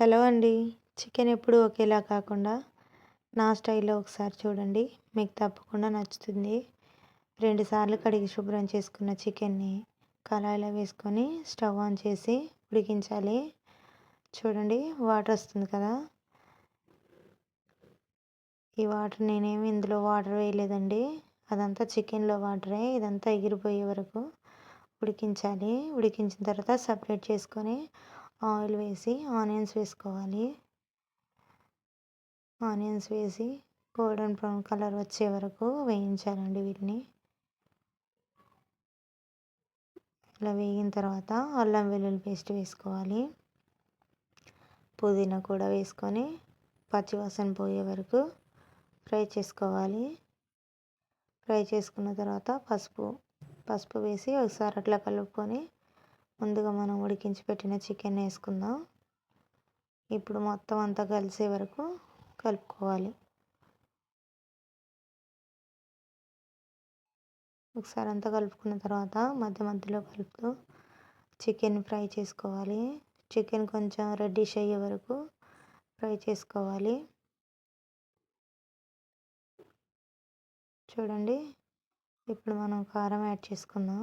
Hello అండి. Chicken ఎప్పుడు ఒకేలా కాకుండా నా స్టైల్లో ఒకసారి చూడండి. మీకు తప్పకుండా నచ్చుతుంది. రెండుసార్లు కడిగి శుభ్రం చేసుకున్న చికెన్ని కళాయిలో వేసుకొని స్టవ్ ఆన్ చేసి ఉడికించాలి. చూడండి వాటర్ వస్తుంది కదా. ఈ వాటర్ నేనేమి ఇందులో వాటర్ వేయలేదండి. అదంతా చికెన్లో వాటరే. ఇదంతా ఎగిరిపోయే వరకు ఉడికించాలి. ఉడికించిన తర్వాత సపరేట్ చేసుకొని ఆయిల్ వేసి ఆనియన్స్ వేసుకోవాలి. ఆనియన్స్ వేసి గోల్డెన్ బ్రౌన్ కలర్ వచ్చే వరకు వేయించాలండి వీటిని. ఇలా వేగిన తర్వాత అల్లం వెల్లుల్లి పేస్ట్ వేసుకోవాలి. పుదీనా కూడా వేసుకొని పచ్చివాసన పోయే వరకు ఫ్రై చేసుకోవాలి. ఫ్రై చేసుకున్న తర్వాత పసుపు పసుపు వేసి ఒకసారి అట్లా కలుపుకొని ముందుగా మనం ఉడికించి పెట్టిన చికెన్ వేసుకుందాం. ఇప్పుడు మొత్తం అంతా కలిసే వరకు కలుపుకోవాలి. ఒకసారి అంతా కలుపుకున్న తర్వాత మధ్య మధ్యలో కలుపుతూ చికెన్ ఫ్రై చేసుకోవాలి. చికెన్ కొంచెం రెడ్డిష్ అయ్యే వరకు ఫ్రై చేసుకోవాలి. చూడండి. ఇప్పుడు మనం కారం యాడ్ చేసుకుందాం.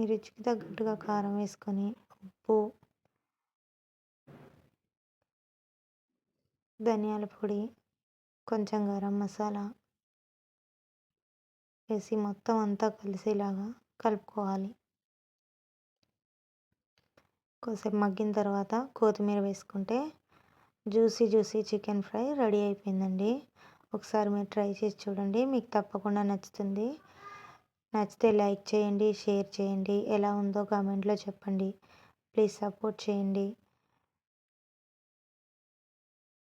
మీ రుచికి తగ్గట్టుగా కారం వేసుకొని ఉప్పు ధనియాల పొడి కొంచెం గరం మసాలా వేసి మొత్తం అంతా కలిసేలాగా కలుపుకోవాలి. కొద్దిసేపు మగ్గిన తర్వాత కొత్తిమీర వేసుకుంటే juicy juicy chicken fry ready అయిపోయిందండి. ఒకసారి మీరు ట్రై చేసి చూడండి మీకు తప్పకుండా నచ్చుతుంది. నచ్చితే లైక్ చేయండి షేర్ చేయండి. ఎలా ఉందో కామెంట్లో చెప్పండి. ప్లీజ్ సపోర్ట్ చేయండి.